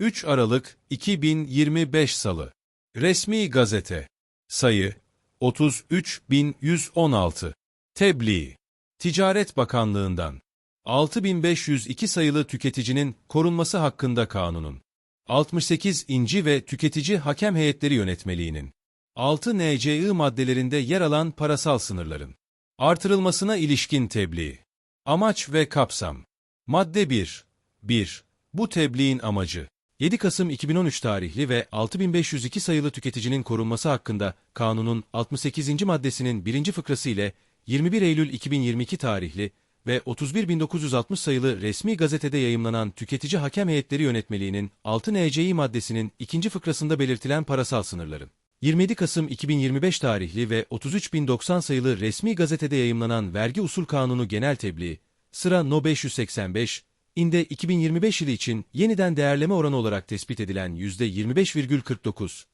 3 Aralık 2025 Salı Resmi Gazete Sayı 33116 Tebliğ Ticaret Bakanlığından 6502 sayılı tüketicinin korunması hakkında kanunun 68 inci ve tüketici hakem heyetleri yönetmeliğinin 6 NCI maddelerinde yer alan parasal sınırların artırılmasına ilişkin tebliğ. Amaç ve kapsam. Madde 1. 1. Bu tebliğin amacı 7 Kasım 2013 tarihli ve 6502 sayılı tüketicinin korunması hakkında kanunun 68. maddesinin 1. fıkrası ile 21 Eylül 2022 tarihli ve 31960 sayılı resmi gazetede yayımlanan Tüketici Hakem Heyetleri Yönetmeliğinin 6 NCI maddesinin 2. fıkrasında belirtilen parasal sınırların 27 Kasım 2025 tarihli ve 33090 sayılı resmi gazetede yayımlanan Vergi Usul Kanunu Genel Tebliği, sıra No 585, inde 2025 yılı için yeniden değerleme oranı olarak tespit edilen %25,49,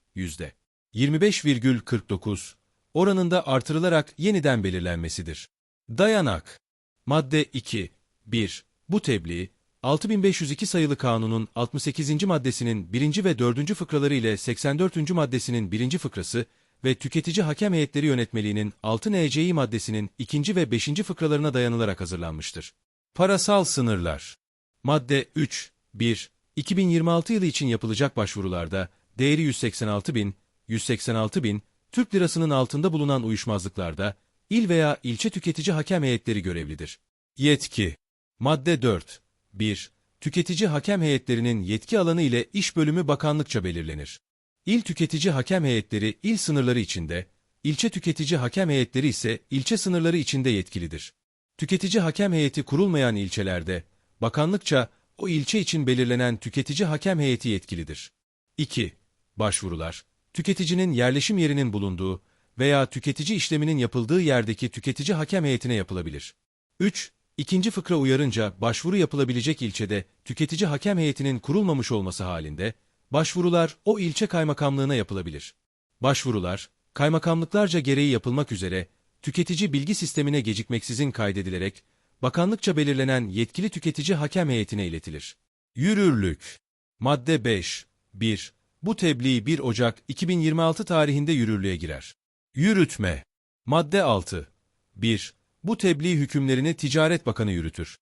%25,49 oranında artırılarak yeniden belirlenmesidir. Dayanak Madde 2. 1. Bu tebliğ, 6502 sayılı kanunun 68. maddesinin 1. ve 4. fıkraları ile 84. maddesinin 1. fıkrası ve Tüketici Hakem Heyetleri Yönetmeliğinin 6 NCI maddesinin 2. ve 5. fıkralarına dayanılarak hazırlanmıştır. Parasal sınırlar Madde 3. 1. 2026 yılı için yapılacak başvurularda değeri 186 bin, 186 bin, Türk lirasının altında bulunan uyuşmazlıklarda il veya ilçe tüketici hakem heyetleri görevlidir. Yetki Madde 4. 1. Tüketici hakem heyetlerinin yetki alanı ile iş bölümü bakanlıkça belirlenir. İl tüketici hakem heyetleri il sınırları içinde, ilçe tüketici hakem heyetleri ise ilçe sınırları içinde yetkilidir. Tüketici hakem heyeti kurulmayan ilçelerde, bakanlıkça o ilçe için belirlenen tüketici hakem heyeti yetkilidir. 2. Başvurular, tüketicinin yerleşim yerinin bulunduğu veya tüketici işleminin yapıldığı yerdeki tüketici hakem heyetine yapılabilir. 3. İkinci fıkra uyarınca başvuru yapılabilecek ilçede tüketici hakem heyetinin kurulmamış olması halinde, başvurular o ilçe kaymakamlığına yapılabilir. Başvurular, kaymakamlıklarca gereği yapılmak üzere tüketici bilgi sistemine gecikmeksizin kaydedilerek, bakanlıkça belirlenen yetkili tüketici hakem heyetine iletilir. Yürürlük Madde 5. 1. Bu tebliğ 1 Ocak 2026 tarihinde yürürlüğe girer. Yürütme Madde 6. 1. Bu tebliğ hükümlerini Ticaret Bakanı yürütür.